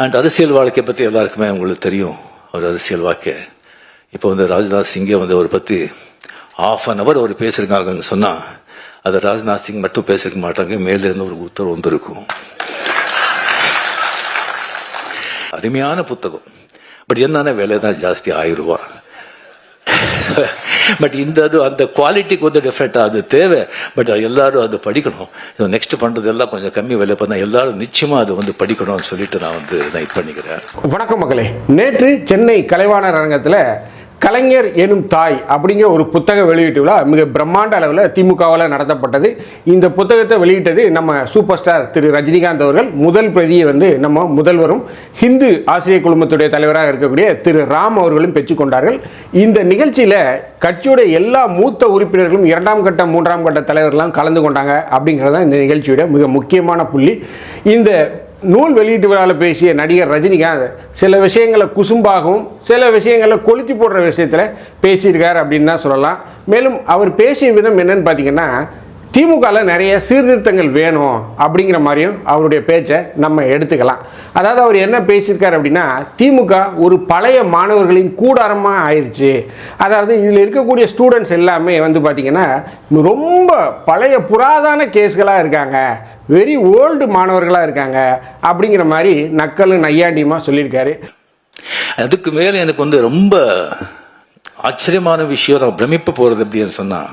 And அரசியல் வாழ்க்கையை பற்றி எல்லாருக்குமே உங்களுக்கு தெரியும். ஒரு அரசியல் வாழ்க்கை இப்போ வந்து ராஜ்நாத் சிங்கே வந்து அவரை பற்றி ஆஃப் அன் அவர் அவர் பேசியிருக்காங்கன்னு சொன்னால் அது ராஜ்நாத் சிங் மட்டும் பேசிருக்க மாட்டாங்க. மேலிருந்து ஒரு உத்தரவு வந்திருக்கும். அருமையான புத்தகம். பட் என்னன்னா விலை தான் ஜாஸ்தி ஆயிரம் ரூபா பட் இந்த அது அந்த குவாலிட்டிக்கு வந்து டிஃப்ரெண்ட்டாக அது தேவை. பட் எல்லாரும் அது படிக்கணும். இது நெக்ஸ்ட் பண்ணுறது எல்லாம் கொஞ்சம் கம்மி விலை பண்ணால் எல்லாரும் நிச்சயமாக அது வந்து படிக்கணும்னு சொல்லிட்டு நான் வந்து நான் இது பண்ணிக்கிறேன். வணக்கம் மக்களே. நேற்று சென்னை கலைவாணர் அரங்கத்தில் கலைஞர் எனும் தாய் அப்படிங்கிற ஒரு புத்தக வெளியீட்டு விழா மிக பிரம்மாண்ட அளவில் திமுகவால் நடத்தப்பட்டது. இந்த புத்தகத்தை வெளியிட்டது நம்ம சூப்பர் ஸ்டார் திரு ரஜினிகாந்த் அவர்கள். முதல் பிரதியை வந்து நம்ம முதல்வரும் ஹிந்து ஆசிரியர் குழுமத்துடைய தலைவராக இருக்கக்கூடிய திரு ராம் அவர்களும் பெற்றுக்கொண்டார்கள் இந்த நிகழ்ச்சியில் கட்சியுடைய எல்லா மூத்த உறுப்பினர்களும் இரண்டாம் கட்ட மூன்றாம் கட்ட தலைவர்கள்லாம் கலந்து கொண்டாங்க அப்படிங்கிறது தான் இந்த நிகழ்ச்சியோட மிக முக்கியமான புள்ளி. இந்த நூல் வெளியீட்டு விழாவில் பேசிய நடிகர் ரஜினிகாந்த் சில விஷயங்களை குசும்பாகவும் சில விஷயங்களை கொளுத்தி போடுற விஷயத்தில் பேசியிருக்கார் அப்படின்னு தான் சொல்லலாம். மேலும் அவர் பேசிய விதம் என்னன்னு பார்த்தீங்கன்னா திமுகவில் நிறைய சீர்திருத்தங்கள் வேணும் அப்படிங்கிற மாதிரியும் அவருடைய பேச்சை நம்ம எடுத்துக்கலாம். அதாவது அவர் என்ன பேசியிருக்கார் அப்படின்னா திமுக ஒரு பழைய மாணவர்களின் கூடாரமாக ஆயிடுச்சு அதாவது இதில் இருக்கக்கூடிய ஸ்டூடெண்ட்ஸ் எல்லாமே வந்து பார்த்திங்கன்னா ரொம்ப பழைய புராதான கேஸ்களாக இருக்காங்க. வெரி ஓல்டு மாணவர்களாக இருக்காங்க. அப்படிங்கிற மாதிரி நக்கலும் நையாண்டியமாக சொல்லியிருக்காரு. அதுக்கு மேலே எனக்கு வந்து ரொம்ப ஆச்சரியமான விஷயம் நான் பிரமிப்பு போகிறது அப்படின்னு சொன்னால்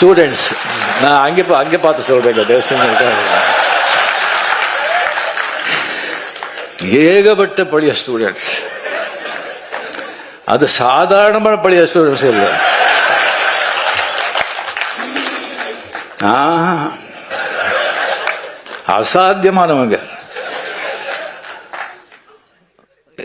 ஸ்டூடெண்ட்ஸ் நான் அங்கே பா- அங்கே பார்த்து சொல்கிறேன் தேவசங்க ஏகப்பட்ட பழைய ஸ்டூடெண்ட்ஸ் அது சாதாரணமான பழைய ஸ்டூடெண்ட்ஸ் இல்லை. ஆ அசாத்தியமானவங்க.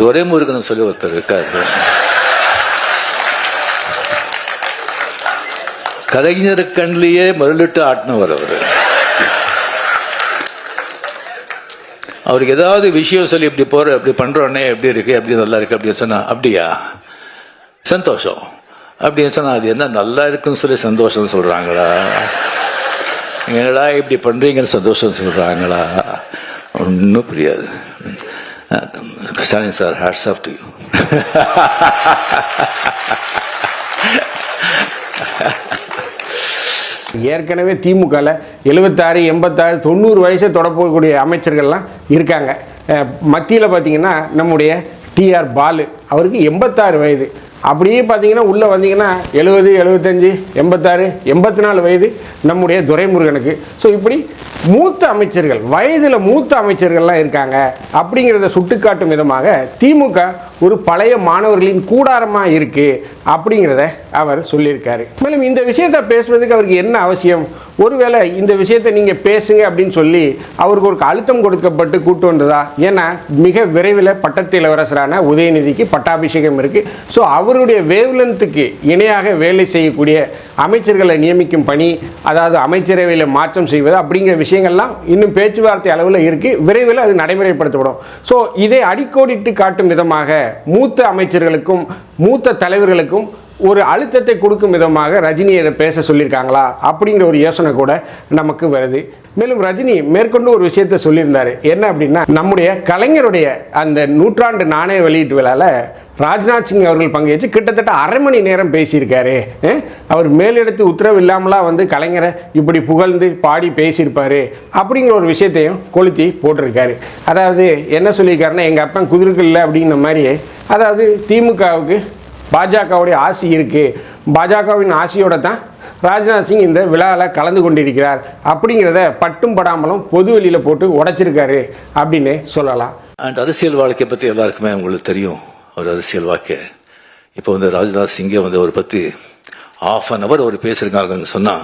துரைமுருகன் சொல்லி ஒருத்தர் இருக்காரு. கலைஞர் கண்லேயே மருளிட்டு ஆட்டினவர் அவர். அவருக்கு ஏதாவது விஷயம் சொல்லி இப்படி போற இப்படி பண்றோன்னே எப்படி இருக்கு எப்படி நல்லா இருக்கு அப்படின்னு சொன்னா அப்படியா? சந்தோஷம். அப்படின்னு சொன்னா அது என்ன நல்லா இருக்குன்னு சொல்லி சந்தோஷம் சொல்றாங்களா? என்னடா இப்படி பண்றீங்கன்னு சந்தோஷம் சொல்றாங்களா? ஒன்றும் புரியாது. Stalin sir hats off to you ஏற்கனவே திமுகவில் எழுபத்தாறு எண்பத்தாறு தொண்ணூறு வயசை தொடப்போகக்கூடிய அமைச்சர்கள்லாம் இருக்காங்க. மத்தியில் பார்த்தீங்கன்னா நம்முடைய டிஆர் பாலு அவருக்கு எண்பத்தாறு வயது. அப்படியே பார்த்தீங்கன்னா உள்ளே வந்தீங்கன்னா எழுபது எழுபத்தஞ்சு எண்பத்தாறு எண்பத்தி நாலு வயது நம்முடைய துரைமுருகனுக்கு. ஸோ இப்படி மூத்த அமைச்சர்கள் வயதில் மூத்த அமைச்சர்கள்லாம் இருக்காங்க. அப்படிங்கிறத சுட்டுக்காட்டும் விதமாக திமுக ஒரு பழைய மாணவர்களின் கூடாரமாக இருக்குது அப்படிங்கிறத அவர் சொல்லியிருக்காரு. மேலும் இந்த விஷயத்தை பேசுறதுக்கு அவருக்கு என்ன அவசியம்? ஒருவேளை இந்த விஷயத்தை நீங்கள் பேசுங்க அப்படின்னு சொல்லி அவருக்கு ஒரு அழுத்தம் கொடுக்கப்பட்டு கூட்டு வந்ததா? ஏன்னா மிக விரைவில் பட்டத்து இளவரசரான உதயநிதிக்கு பட்டாபிஷேகம் இருக்குது ஸோ அவருடைய வேவ்லென்த்துக்கு இணையாக வேலை செய்யக்கூடிய அமைச்சர்களை நியமிக்கும் பணி அதாவது அமைச்சரவையில் மாற்றம் செய்வது அப்படிங்கிற விஷயங்கள்லாம் இன்னும் பேச்சுவார்த்தை அளவில் இருக்குது விரைவில் அது நடைமுறைப்படுத்தப்படும். ஸோ இதை அடிக்கோடிட்டு காட்டும் விதமாக மூத்த அமைச்சர்களுக்கும் மூத்த தலைவர்களுக்கும் ஒரு அழுத்தத்தை கொடுக்கும் விதமாக ரஜினி இதை பேச சொல்லியிருக்காங்களா அப்படிங்கிற ஒரு யோசனை கூட நமக்கு வருது. மேலும் ரஜினி மேற்கொண்டு ஒரு விஷயத்த சொல்லியிருந்தார். என்ன அப்படின்னா நம்முடைய கலைஞருடைய அந்த நூற்றாண்டு நாணய வெளியீட்டு விழாவில் ராஜ்நாத் சிங் அவர்கள் பங்கேற்று கிட்டத்தட்ட அரை மணி நேரம் பேசியிருக்காரு. அவர் மேலிடத்து உத்தரவு இல்லாமலாம் வந்து கலைஞரை இப்படி புகழ்ந்து பாடி பேசியிருப்பாரு அப்படிங்கிற ஒரு விஷயத்தையும் கொளுத்தி போட்டிருக்காரு. அதாவது என்ன சொல்லியிருக்காருன்னா எங்கள் அப்பன் குதிருக்கு இல்லை அப்படிங்கிற மாதிரி அதாவது திமுகவுக்கு பாஜகவுடைய ஆசி இருக்குது பாஜகவின் ஆசியோட தான் ராஜ்நாத் சிங் இந்த விழாவில் கலந்து கொண்டிருக்கிறார். அப்படிங்கிறத பட்டும் படாமலும் பொது வெளியில் போட்டு உடைச்சிருக்காரு அப்படின்னு சொல்லலாம். அண்ட் அரசியல் வாழ்க்கை பற்றி எல்லாருக்குமே உங்களுக்கு தெரியும். அவர் அரசியல் வாழ்க்கை. இப்போ வந்து ராஜ்நாத் சிங்கே வந்து அவர் பற்றி ஆஃப் அன் அவர் அவர் பேசியிருக்காங்கன்னு சொன்னால்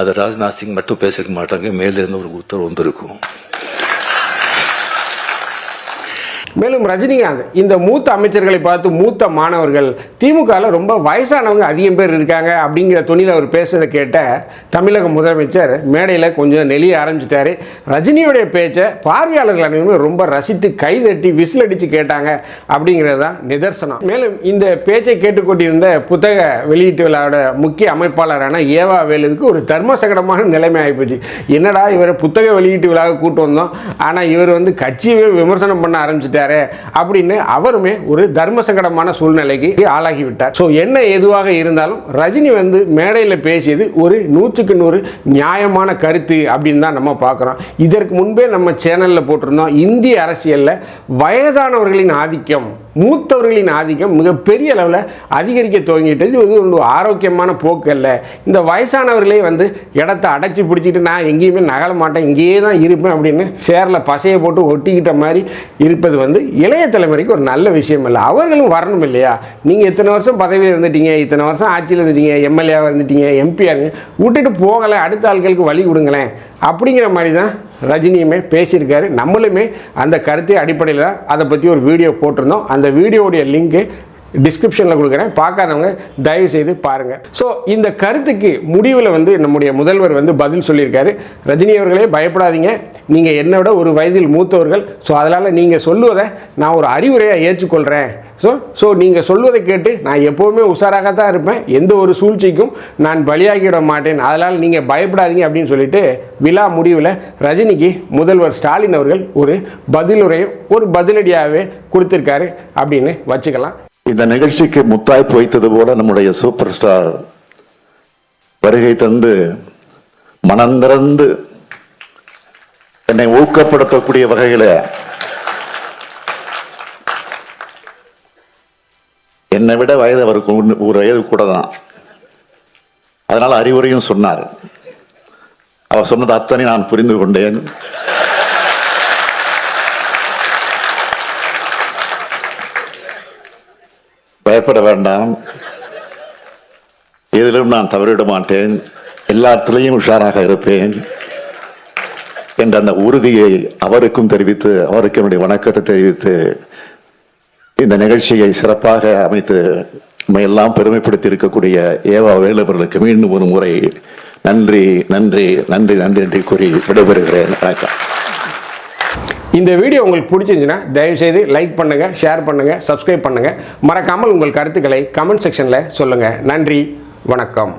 அது ராஜ்நாத் சிங் மட்டும் பேசிருக்க மாட்டாங்க. மேலிருந்து ஒரு உத்தரவு வந்திருக்கும். மேலும் ரஜினிகாந்த் இந்த மூத்த அமைச்சர்களை பார்த்து மூத்த மாணவர்கள் திமுகவில் ரொம்ப வயசானவங்க அதிகம் பேர் இருக்காங்க அப்படிங்கிற துணியில் அவர் பேசுறதை கேட்ட தமிழக முதலமைச்சர் மேடையில் கொஞ்சம் நெளிய ஆரம்பிச்சிட்டாரு. ரஜினியுடைய பேச்சை பார்வையாளர்கள் அனைவருமே ரொம்ப ரசித்து கைதட்டி விசில் அடித்து கேட்டாங்க அப்படிங்கிறது தான் நிதர்சனம். மேலும் இந்த பேச்சை கேட்டுக்கொண்டிருந்த புத்தக வெளியீட்டு விழாவோட முக்கிய அமைப்பாளரான ஏவா வேலுவுக்கு ஒரு தர்மசகடமான நிலைமை ஆகிப்போச்சு என்னடா இவரை புத்தக வெளியீட்டு விழாவை கூட்டு வந்தோம்? ஆனால் இவர் வந்து கட்சியை விமர்சனம் பண்ண ஆரம்பிச்சிட்டாரு. அப்படின்னு அவருமே ஒரு தர்ம சங்கடமான சூழ்நிலைக்கு ஆளாகிவிட்டார். ஸோ என்ன எதுவாக இருந்தாலும் ரஜினி வந்து மேடையில் பேசியது ஒரு நூற்றுக்கு நூறு நியாயமான கருத்து அப்படின்னு தான் நம்ம பார்க்குறோம். இதற்கு முன்பே நம்ம சேனலில் போட்டிருந்தோம் இந்திய அரசியலில் வயதானவர்களின் ஆதிக்கம் மூத்தவர்களின் ஆதிக்கம் மிகப்பெரிய அளவில் அதிகரிக்க துவங்கிட்டது இது ஒரு ஆரோக்கியமான போக்கு அல்ல. இந்த வயசானவர்களே வந்து இடத்த அடைச்சி பிடிச்சிட்டு நான் எங்கேயுமே நகல மாட்டேன் இங்கேயே தான் இருப்பேன் அப்படின்னு சேரில் பசையை போட்டு ஒட்டிக்கிட்ட மாதிரி இருப்பது வந்து இளைய தலைமுறைக்கு ஒரு நல்ல விஷயம் இல்லை அவர்களும் வரணும் இல்லையா? நீங்கள் இத்தனை வருஷம் பதவியில் இருந்துட்டீங்க இத்தனை வருஷம் ஆட்சியில் இருந்துட்டீங்க எம்எல்ஏவாக இருந்துட்டீங்க எம்பியாக விட்டுட்டு போகலை அடுத்த ஆட்களுக்கு வழி கொடுங்களேன். அப்படிங்கிற மாதிரி தான் ரஜினியுமே பேசியிருக்காரு. நம்மளுமே அந்த கருத்தை அடிப்படையில் தான் அதை பற்றி ஒரு வீடியோ போட்டிருந்தோம். அந்த வீடியோவுடைய லிங்க்கு டிஸ்கிரிப்ஷனில் கொடுக்குறேன். பார்க்காதவங்க தயவு செய்து பாருங்கள் ஸோ இந்த கருத்துக்கு முடிவில் வந்து நம்முடைய முதல்வர் வந்து பதில் சொல்லியிருக்காரு. ரஜினி அவர்களே பயப்படாதீங்க. நீங்கள் என்னோட ஒரு வயதில் மூத்தவர்கள். ஸோ அதனால் நீங்கள் சொல்லுவதை நான் ஒரு அறிவுரையாக ஏற்றுக்கொள்கிறேன் ஸோ ஸோ நீங்கள் சொல்வதை கேட்டு நான் எப்போவுமே உஷாராக தான் இருப்பேன். எந்த ஒரு சூழ்ச்சிக்கும் நான் பலியாகிவிட மாட்டேன். அதனால் நீங்கள் பயப்படாதீங்க அப்படின்னு சொல்லிட்டு விழா முடிவில் ரஜினிக்கு முதல்வர் ஸ்டாலின் அவர்கள் ஒரு பதிலுரையும் ஒரு பதிலடியாகவே கொடுத்துருக்காரு அப்படின்னு வச்சுக்கலாம். இந்த நிகழ்ச்சிக்கு முத்தாய்ப்பு வைத்தது போல நம்முடைய சூப்பர் ஸ்டார் வருகை தந்து மனந்திறந்து என்னை ஊக்கப்படுத்தக்கூடிய வகையில் என்னை விட வயது அவருக்கு ஒரு வயது கூட தான் அதனால் அறிவுரையும் சொன்னார். அவர் சொன்னது அத்தனை நான் புரிந்து கொண்டேன். பயப்பட வேண்டாம். எதிலும் நான் தவறிவிட மாட்டேன். எல்லாத்திலையும் உஷாராக இருப்பேன். என்ற அந்த உறுதியை அவருக்கும் தெரிவித்து அவருக்கு என்னுடைய வணக்கத்தை தெரிவித்து இந்த நிகழ்ச்சியை சிறப்பாக அமைத்து நம்மை எல்லாம் பெருமைப்படுத்தி இருக்கக்கூடிய ஏவா வேலுவர்களுக்கு மீண்டும் ஒரு முறை நன்றி நன்றி நன்றி நன்றி என்று கூறி விடைபெறுகிறேன். வணக்கம். இந்த வீடியோ உங்களுக்கு பிடிச்சிருந்துச்சுன்னா தயவுசெய்து லைக் பண்ணுங்கள் ஷேர் பண்ணுங்கள் சப்ஸ்கிரைப் பண்ணுங்கள் மறக்காமல் உங்கள் கருத்துக்களை கமெண்ட் செக்ஷனில் சொல்லுங்கள் நன்றி வணக்கம்.